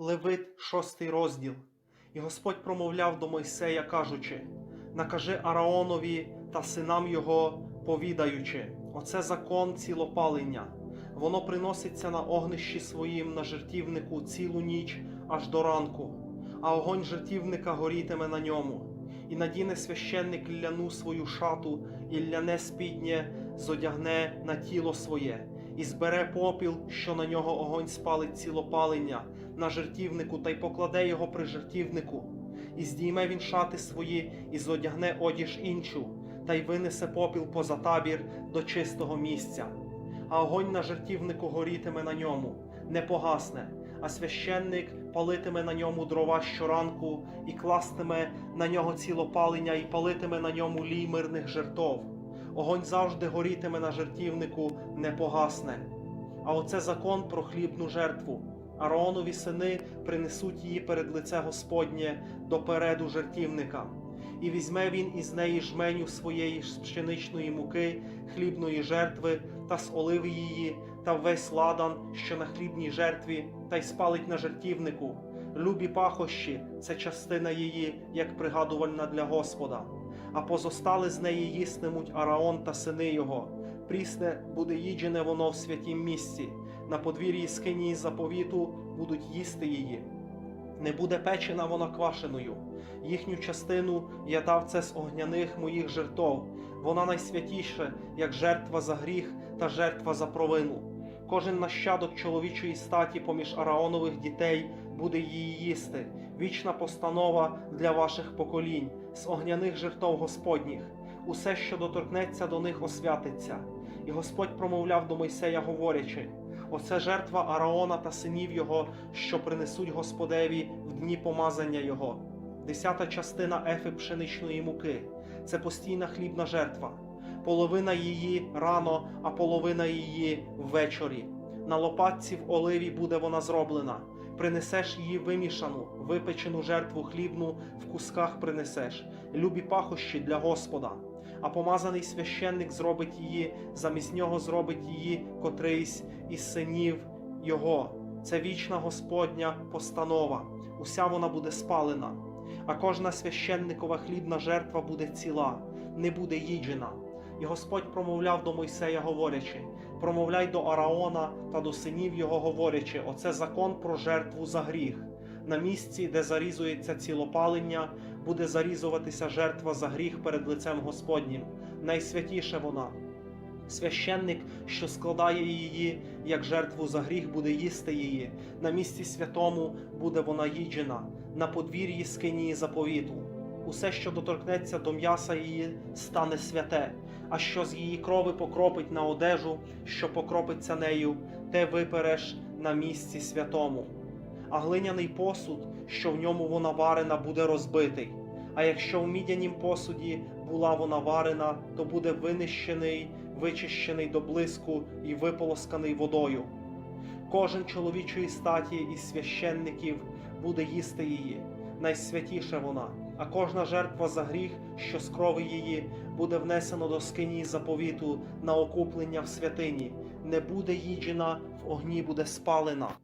Левит, шостий розділ. І Господь промовляв до Мойсея, кажучи: Накажи Араонові та синам його, повідаючи, оце закон цілопалення. Воно приноситься на огнищі своїм на жертівнику цілу ніч аж до ранку, а огонь жертівника горітиме на ньому. І надіне священник ляну свою шату, і ляне спіднє зодягне на тіло своє, і збере попіл, що на нього огонь спалить цілопалення, на жертівнику та й покладе його при жертівнику. І здійме він шати свої, і зодягне одіж іншу, та й винесе попіл поза табір до чистого місця. А огонь на жертівнику горітиме на ньому, не погасне, а священник палитиме на ньому дрова щоранку, і кластиме на нього цілопалення, і палитиме на ньому лій мирних жертов. Огонь завжди горітиме на жертівнику, не погасне. А оце закон про хлібну жертву. Ааронові сини принесуть її перед лице Господнє допереду жертівника. І візьме він із неї жменю своєї пшеничної муки, хлібної жертви та з оливи її, та весь ладан, що на хлібній жертві, та й спалить на жертівнику. Любі пахощі це частина її, як пригадувальна для Господа. А позостали з неї їстимуть Араон та сини його. Прісне буде їджене воно в святім місці. На подвір'ї скинії заповіту будуть їсти її. Не буде печена вона квашеною. Їхню частину я дав це з огняних моїх жертов. Вона найсвятіша, як жертва за гріх та жертва за провину. Кожен нащадок чоловічої статі поміж Араонових дітей буде її їсти. Вічна постанова для ваших поколінь, з огняних жертов Господніх. Усе, що доторкнеться до них, освятиться. І Господь промовляв до Мойсея, говорячи: Оце жертва Араона та синів його, що принесуть Господеві в дні помазання його. Десята частина ефи пшеничної муки це постійна хлібна жертва. Половина її рано, а половина її ввечері. На лопатці в оливі буде вона зроблена. Принесеш її вимішану, випечену жертву хлібну в кусках принесеш, любі пахощі для Господа. А помазаний священник зробить її, замість нього зробить її котрийсь із синів його. Це вічна Господня постанова. Уся вона буде спалена. А кожна священникова хлібна жертва буде ціла, не буде їджена. І Господь промовляв до Мойсея, говорячи: промовляй до Араона та до синів його, говорячи: оце закон про жертву за гріх. На місці, де зарізується цілопалення, буде зарізуватися жертва за гріх перед лицем Господнім. Найсвятіше вона. Священник, що складає її, як жертву за гріх, буде їсти її. На місці святому буде вона їджена, на подвір'ї скинії заповіту. Усе, що доторкнеться до м'яса її, стане святе, а що з її крови покропить на одежу, що покропиться нею, те випереш на місці святому. А глиняний посуд, що в ньому вона варена, буде розбитий. А якщо в мідянім посуді була вона варена, то буде винищений, вичищений до блиску і виполосканий водою. Кожен чоловічої статі із священників буде їсти її, найсвятіша вона, а кожна жертва за гріх, що з крови її, буде внесено до скині заповіту на окуплення в святині, не буде їджена, в огні буде спалена.